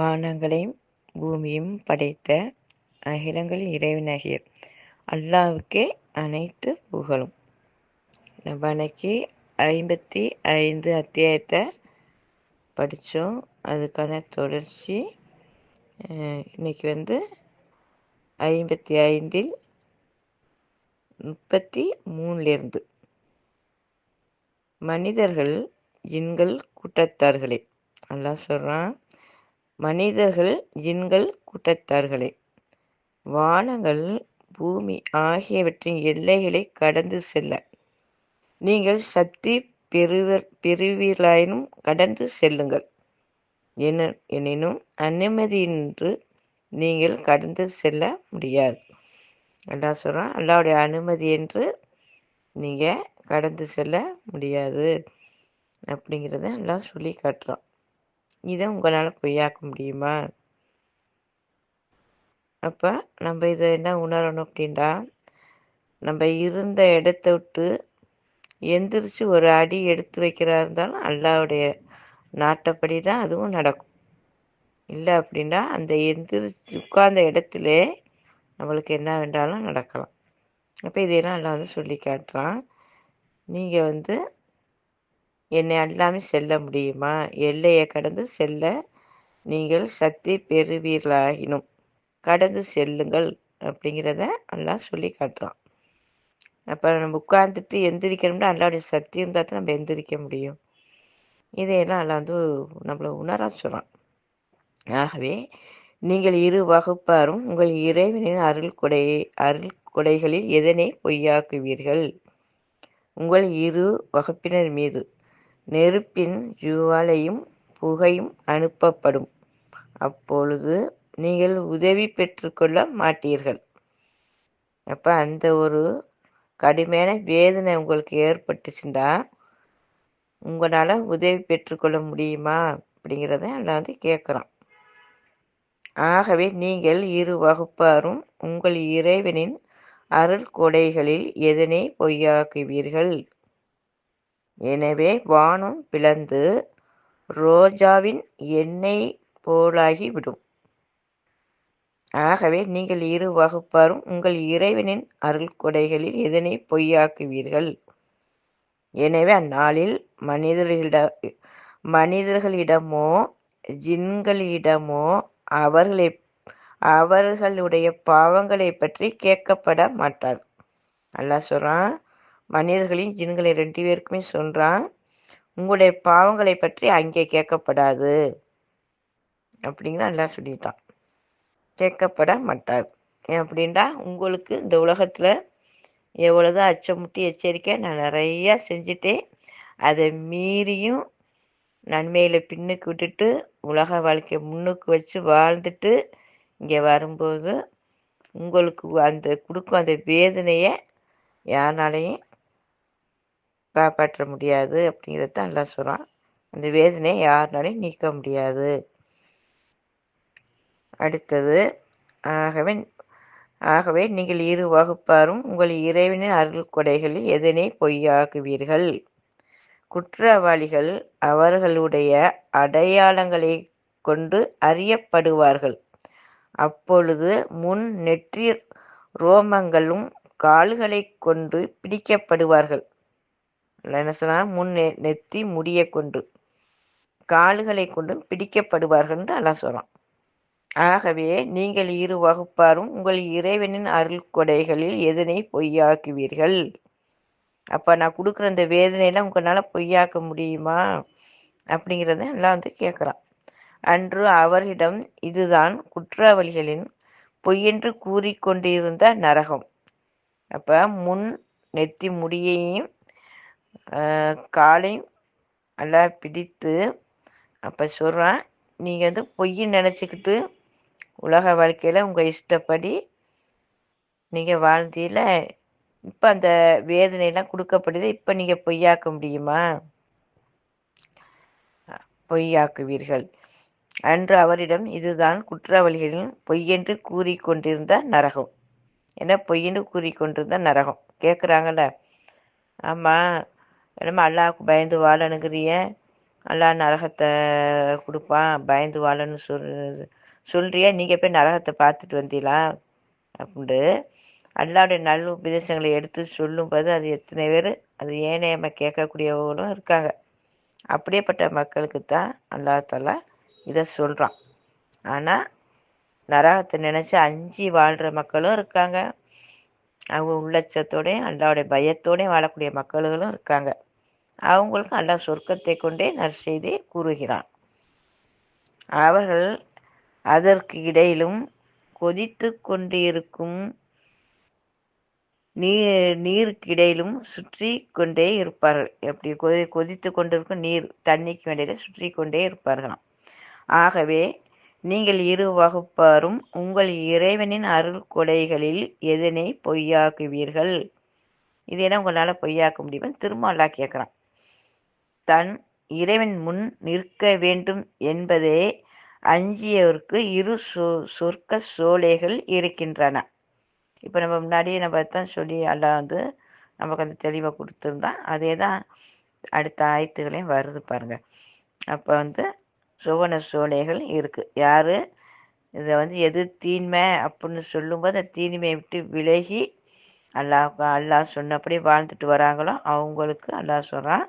வானங்களையும் பூமியும் படைத்த அகிலங்கள் இறைவனாகிய அல்லாவுக்கே அனைத்து புகழும். வணக்கி ஐம்பத்தி ஐந்து அத்தியாயத்தை படித்தோம். அதுக்கான தொடர்ச்சி இன்னைக்கு வந்து ஐம்பத்தி ஐந்தில் முப்பத்தி மூணுலேருந்து மனிதர்கள் எண்கள் கூட்டத்தார்களே அல்லாஹ் சொல்கிறான் மனிதர்கள் ஜின்கள் கூட்டத்தார்களே. வானங்கள் பூமி ஆகியவற்றின் எல்லைகளை கடந்து செல்ல. நீங்கள் சக்தி பெறுவர் பெறுவீர்களாயினும் கடந்து செல்லுங்கள். என எனினும் அனுமதியின்றி நீங்கள் கடந்து செல்ல முடியாது. அல்லா சொல்கிறான் அல்லாவுடைய அனுமதி என்று நீங்கள் கடந்து செல்ல முடியாது. அப்படிங்கிறத எல்லாம் சொல்லி காட்டுறான். இதை உங்களால் பொய்யாக்க முடியுமா? அப்போ நம்ம இதை என்ன உணரணும் அப்படின்டா நம்ம இருந்த இடத்த விட்டு எந்திரிச்சு ஒரு அடி எடுத்து வைக்கிறா இருந்தாலும் அல்லாவுடைய நாட்டப்படி தான் அதுவும் நடக்கும். இல்லை அப்படின்னா அந்த எந்திரிச்சு உட்கார்ந்த இடத்துல நம்மளுக்கு என்ன வேண்டாலும் நடக்கலாம். அப்போ இதையெல்லாம் எல்லாம் வந்து சொல்லி காட்டுறான். நீங்கள் வந்து என்னை அல்லாமல் செல்ல முடியுமா? எல்லையை கடந்து செல்ல நீங்கள் சக்தி பெறுவீர்களாகினும் கடந்து செல்லுங்கள் அப்படிங்கிறத எல்லாம் சொல்லி காட்டுறான். அப்போ நம்ம உட்காந்துட்டு எந்திரிக்கணும்னா அல்லாவுடைய சக்தி இருந்தால் தான் நம்ம எந்திரிக்க முடியும். இதையெல்லாம் எல்லாம் வந்து நம்மளை உணர சொல்கிறான் ஆகவே நீங்கள் இரு வகுப்பாரும் உங்கள் இறைவனின் அருள் கொடை அருள் கொடைகளில் எதனை பொய்யாக்குவீர்கள்? உங்கள் இரு வகுப்பினர் மீது நெருப்பின் ஜுவாலையும் புகையும் அனுப்பப்படும். அப்பொழுது நீங்கள் உதவி பெற்றுக்கொள்ள மாட்டீர்கள். அப்போ அந்த ஒரு கடுமையான வேதனை உங்களுக்கு ஏற்பட்டுச்சுண்டா? உங்களால் உதவி பெற்றுக்கொள்ள முடியுமா? அப்படிங்கிறத நான் வந்து கேட்குறான் ஆகவே நீங்கள் இரு வகுப்பாரும் உங்கள் இறைவனின் அருள் கொடைகளில் எதனை பொய்யாக்குவீர்கள்? எனவே வானம் பிளந்து ரோஜாவின் எண்ணெய் போலாகிவிடும் ஆகவே நீங்கள் இரு வகுப்பாரும் உங்கள் இறைவனின் அருள் கொடைகளில் எதனை பொய்யாக்குவீர்கள்? எனவே அந்நாளில் மனிதர்களிட மனிதர்களிடமோ ஜின்களிடமோ அவர்களை அவர்களுடைய பாவங்களை பற்றி கேட்கப்பட மாட்டார். அல்லாஹ் சொல்கிறான் மனிதர்களின் ஜின்களை ரெண்டு பேருக்குமே சொல்கிறான் உங்களுடைய பாவங்களை பற்றி அங்கே கேட்கப்படாது. அப்படிங்கிற நல்லா சொல்லிட்டான். கேட்கப்பட மாட்டாது. அப்படின்டா உங்களுக்கு இந்த உலகத்தில் எவ்வளோதான் அச்சமுட்டி எச்சரிக்கை நான் நிறையா செஞ்சுட்டேன். அதை மீறியும் நன்மையில் பின்னுக்கு விட்டுட்டு உலக வாழ்க்கையை முன்னுக்கு வச்சு வாழ்ந்துட்டு இங்கே வரும்போது உங்களுக்கு அந்த கொடுக்கும் அந்த வேதனையை யாருனாலையும் காப்பாற்ற முடியாது அப்படிங்கிறது தான் நல்லா சொல்கிறான் அந்த வேதனையை யாருனாலையும் நீக்க முடியாது. அடுத்தது ஆகவே ஆகவே நீங்கள் இரு வகுப்பாரும் உங்கள் இறைவனின் அருள் கொடைகளில் எதனை பொய்யாக்குவீர்கள்? குற்றவாளிகள் அவர்களுடைய அடையாளங்களை கொண்டு அறியப்படுவார்கள். அப்பொழுது முன் நெற்றி ரோமங்களும் கால்களை கொண்டு பிடிக்கப்படுவார்கள். என்ன சொன்னா முன் நெத்தி முடியை கொண்டு கால்களை கொண்டு பிடிக்கப்படுவார்கள் அல்லாஹ் சொல்கிறான் ஆகவே நீங்கள் இரு வகுப்பாரும் உங்கள் இறைவனின் அருள் கொடைகளில் எதனை பொய்யாக்குவீர்கள்? அப்போ நான் கொடுக்குற இந்த வேதனையெல்லாம் உங்களால் பொய்யாக்க முடியுமா? அப்படிங்கிறத எல்லாம் வந்து கேட்குறான். அன்று அவரிடம் இதுதான் குற்றவாளிகளின் பொய்யென்று கூறிக்கொண்டிருந்த நரகம். அப்போ முன் நெத்தி முடியையும் காலையும் நல்லா பிடித்து அப்போ சொல்கிறான் நீங்கள் வந்து பொய் நினச்சிக்கிட்டு உலக வாழ்க்கையில் உங்கள் இஷ்டப்படி நீங்கள் வாழ்ந்தியில் இப்போ அந்த வேதனையெல்லாம் கொடுக்கப்படுது இப்போ நீங்கள் பொய்யாக்க முடியுமா? பொய்யாக்குவீர்கள். அன்று அவரிடம் இதுதான் குற்றவாளிகளின் பொய்யென்று கூறிக்கொண்டிருந்த நரகம். ஏன்னா பொய்யென்று கூறிக்கொண்டிருந்த நரகம். கேட்குறாங்கல்ல ஆமாம் என்னமோ அல்லாவுக்கு பயந்து வாழணுங்கிறிய. அல்லா நரகத்தை கொடுப்பான் பயந்து வாழன்னு சொல் சொல்றியா. நீங்கள் போய் நரகத்தை பார்த்துட்டு வந்தீங்களா அப்படின்ட்டு அல்லாவுடைய நல் உபதேசங்களை எடுத்து சொல்லும்போது அது எத்தனை பேர் அது ஏனையமாக கேட்கக்கூடியவங்களும் இருக்காங்க. அப்படியேப்பட்ட மக்களுக்கு தான் அல்லாத்தால இதை சொல்கிறான் ஆனால் நரகத்தை நினச்சி அஞ்சு வாழ்கிற மக்களும் இருக்காங்க. அவங்க உள்ளச்சத்தோடையும் அல்லாவுடைய பயத்தோடையும் வாழக்கூடிய மக்களும் இருக்காங்க. அவங்களுக்கும் அல்லாஹ் சொர்க்கத்தை கொண்டே நற்செய்தி கூறுகிறான். அவர்கள் அதற்கு இடையிலும் கொதித்து கொண்டிருக்கும் நீர் நீருக்கிடையிலும் சுற்றி கொண்டே இருப்பார்கள். எப்படி? கொதி கொதித்து கொண்டிருக்கும் நீர் தண்ணிக்கு வேண்டியதை சுற்றி கொண்டே இருப்பார்களாம். ஆகவே நீங்கள் இரு வகுப்பாரும் உங்கள் இறைவனின் அருள் கொடைகளில் எதனை பொய்யாக்குவீர்கள்? இது என்ன உங்களால் பொய்யாக்க முடியுமா? திரும்ப அல்லா கேட்குறான் தன் இறைவன் முன் நிற்க வேண்டும் என்பதே அஞ்சியவருக்கு இரு சொ சொர்க்க சோலைகள் இருக்கின்றன. இப்போ நம்ம முன்னாடியே நம்ம தான் சொல்லி அல்லா வந்து நமக்கு அந்த தெளிவை கொடுத்துருந்தான் அதே தான் அடுத்த ஆயத்துகளையும் வருது பாருங்கள் அப்போ வந்து சுவன சோலைகள் இருக்குது யார்? இதை வந்து எது தீன்மை அப்படின்னு சொல்லும்போது அந்த தீன்மையை விட்டு விலகி அல்லாஹ் அல்லாஹ் சொன்னபடி வாழ்ந்துட்டு வராங்களோ அவங்களுக்கு அல்லாஹ் சொல்கிறான்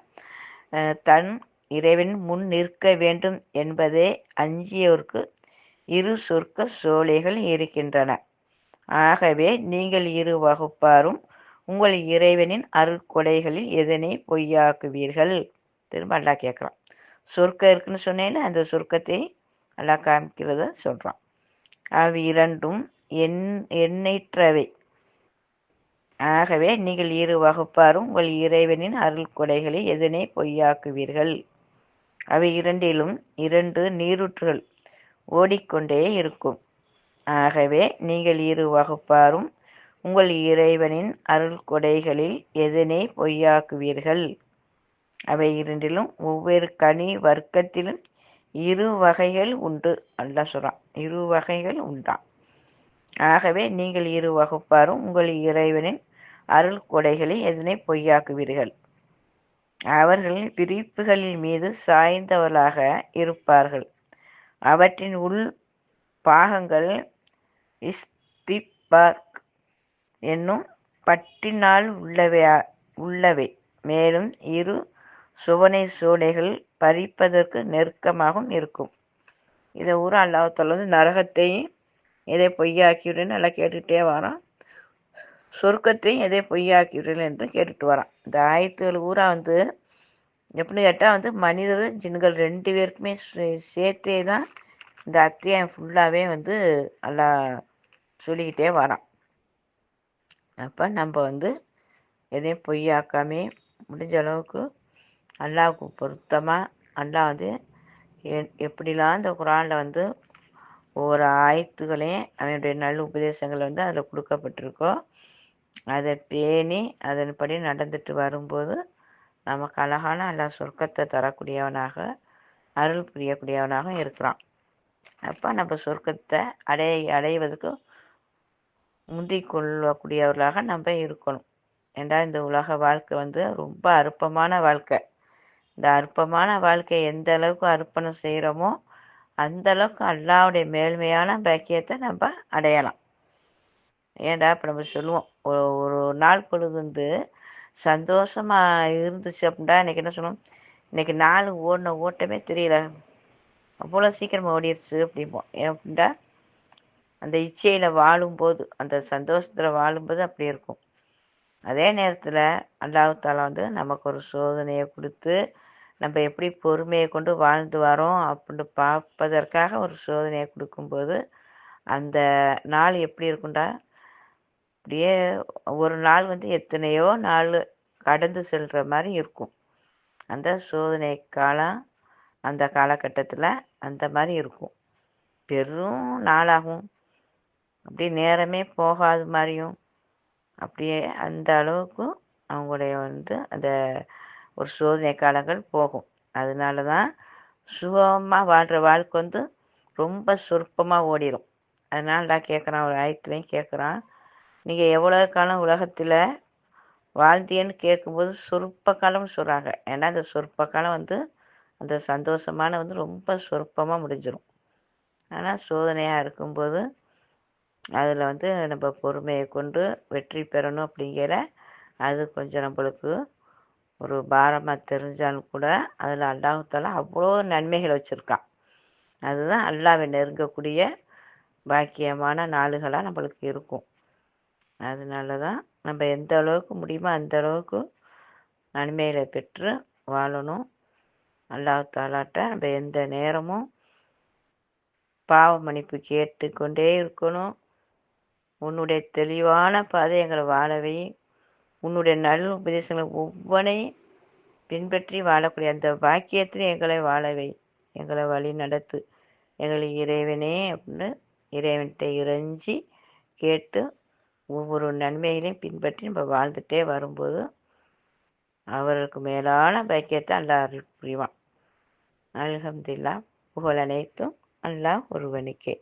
தன் இறைவன் முன் நிற்க வேண்டும் என்பதே அஞ்சியோருக்கு இரு சொர்க்க சோலைகள் இருக்கின்றன. ஆகவே நீங்கள் இரு வகுப்பாரும் உங்கள் இறைவனின் அருள் கொடைகளில் எதனை பொய்யாக்குவீர்கள்? திரும்ப அல்லா கேட்குறான். சொர்க்கம் இருக்குன்னு சொன்னேன்னு அந்த சொர்க்கத்தை நல்லா காமிக்கிறத சொல்கிறான் அவை இரண்டும் எண் எண்ணற்றவை ஆகவே நீங்கள் இரு வகுப்பாரும் உங்கள் இறைவனின் அருள் கொடைகளை எதனை பொய்யாக்குவீர்கள்? அவை இரண்டிலும் இரண்டு நீரூற்றுகள் ஓடிக்கொண்டே இருக்கும். ஆகவே நீங்கள் இரு வகுப்பாரும் உங்கள் இறைவனின் அருள் கொடைகளில் எதனை பொய்யாக்குவீர்கள்? அவை இரண்டிலும் ஒவ்வொரு கனி வர்க்கத்திலும் இரு வகைகள் உண்டு அல்ல சொல்கிறான் இரு வகைகள் உண்டாம் ஆகவே நீங்கள் இரு வகுப்பாரும் உங்கள் இறைவனின் அருள் கொடைகளை எதனை பொய்யாக்குவீர்கள்? அவர்களின் பிரிப்புகளின் மீது சாய்ந்தவர்களாக இருப்பார்கள். அவற்றின் உள் பாகங்கள் இஸ்திபார்க் என்னும் பட்டினால் உள்ளவையா உள்ளவை. மேலும் இரு சுவனை சூளைகள் பறிப்பதற்கு நெருக்கமாகவும் இருக்கும். இதை ஊர அல்லாஹால வந்து நரகத்தையும் எதை பொய்யாக்கிவிடுன்னு நல்லா கேட்டுக்கிட்டே வரான். சொர்க்கத்தையும் எதை பொய்யாக்கிவிடுங்கள் என்று கேட்டுட்டு வரான். இந்த ஆயத்துகள் ஊரா வந்து எப்படின்னு கேட்டால் வந்து மனிதர் ஜின்கள் ரெண்டு பேருக்குமே சேர்த்தே தான் இந்த அத்தியாயம் ஃபுல்லாகவே வந்து நல்லா சொல்லிக்கிட்டே வரான். அப்போ நம்ம வந்து எதையும் பொய்யாக்காமே முடிஞ்ச அளவுக்கு அல்லாவுக்கு பொருத்தமாக அல்லா வந்து எப்படிலாம் இந்த குரானில் வந்து ஒவ்வொரு ஆயத்துகளையும் அவனுடைய நல்ல உபதேசங்கள் வந்து அதில் கொடுக்கப்பட்டிருக்கோ அதை பேணி அதன்படி நடந்துட்டு வரும்போது நமக்கு அழகான அல்லா சொர்க்கத்தை தரக்கூடியவனாக அருள் புரியக்கூடியவனாக இருக்கிறான். அப்போ நம்ம சொர்க்கத்தை அடைய அடைவதற்கு முந்திக் கொள்ளக்கூடியவர்களாக நம்ம இருக்கணும். ஏண்டா இந்த உலக வாழ்க்கை வந்து ரொம்ப அற்பமான வாழ்க்கை. இந்த அற்பமான வாழ்க்கையை எந்த அளவுக்கு அர்ப்பணம் செய்கிறோமோ அந்த அளவுக்கு அல்லாவுடைய மேல்மையான பாக்கியத்தை நம்ம அடையலாம். ஏன்டா இப்போ நம்ம சொல்லுவோம் ஒரு ஒரு நாள் பொழுது வந்து சந்தோஷமாக இருந்துச்சு அப்படின்னா இன்றைக்கி என்ன சொல்லுவோம் இன்றைக்கி நாள் ஓடின ஓட்டமே தெரியல. அவ்வளோ சீக்கிரமாக ஓடிடுச்சு அப்படிம்போம். ஏன் அப்படின்டா அந்த இச்சையில் வாழும்போது அந்த சந்தோஷத்தில் வாழும்போது அப்படி இருக்கும். அதே நேரத்தில் அல்லாஹாலா வந்து நமக்கு ஒரு சோதனையை கொடுத்து நம்ம எப்படி பொறுமையை கொண்டு வாழ்ந்து வரோம் அப்படின்னு பார்ப்பதற்காக ஒரு சோதனையை கொடுக்கும்போது அந்த நாள் எப்படி இருக்கும்டா? அப்படியே ஒரு நாள் வந்து எத்தனையோ நாள் கடந்து செல்கிற மாதிரி இருக்கும். அந்த சோதனை காலம் அந்த காலகட்டத்தில் அந்த மாதிரி இருக்கும். பெரும் நாளாகும். அப்படியே நேரமே போகாத மாதிரியும். அப்படியே அந்த அளவுக்கு அவங்களுடைய வந்து அந்த ஒரு சோதனை காலங்கள் போகும். அதனால தான் சுகமாக வாழ்கிற வாழ்க்கை வந்து ரொம்ப சொற்பமாக ஓடிடும் அதனால நான் கேட்குறான் ஒரு ஆயத்துலேயும் கேட்குறான் நீங்கள் எவ்வளோ காலம் உலகத்தில் வாழ்ந்தேன்னு கேட்கும்போது சொற்ப காலம்னு சொல்கிறாங்க ஏன்னா அந்த சொற்ப காலம் வந்து அந்த சந்தோஷமான வந்து ரொம்ப சொற்பமாக முடிஞ்சிடும் ஆனால் சோதனையாக இருக்கும்போது அதில் வந்து நம்ம பொறுமையை கொண்டு வெற்றி பெறணும் அப்படிங்கிற அது கொஞ்சம் நம்மளுக்கு ஒரு பாரமாக தெரிஞ்சாலும் கூட அதில் அல்லாஹால அவ்வளோ நன்மைகள் வச்சுருக்கான் அதுதான் அல்லாவை நெருங்கக்கூடிய பாக்கியமான நாளுகளாக நம்மளுக்கு இருக்கும். அதனால தான் நம்ம எந்த அளவுக்கு முடியுமோ அந்த அளவுக்கு நன்மைகளை பெற்று வாழணும். அல்லாஹாலாட்ட நம்ம எந்த நேரமும் பாவ மன்னிப்பு கேட்டுக்கொண்டே இருக்கணும். உன்னுடைய தெளிவான பாதை எங்களை வாழவே உன்னுடைய நல்ல உபதேசங்களை ஒவ்வொன்றையும் பின்பற்றி வாழக்கூடிய அந்த வாக்கியத்தில் எங்களை வாழவை எங்களை வழி நடத்து. எங்களை இறைவனே அப்படின்னு இறைவன்கிட்ட இறைஞ்சி கேட்டு ஒவ்வொரு நன்மைகளையும் பின்பற்றி நம்ம வாழ்ந்துட்டே வரும்போது அவருக்கு மேலான பாக்கியத்தை அல்லாஹ் புரிவான். அல்ஹம்துலில்லாஹ். புகழ் அனைத்தும் அல்லாஹ் ஒருவனுக்கே.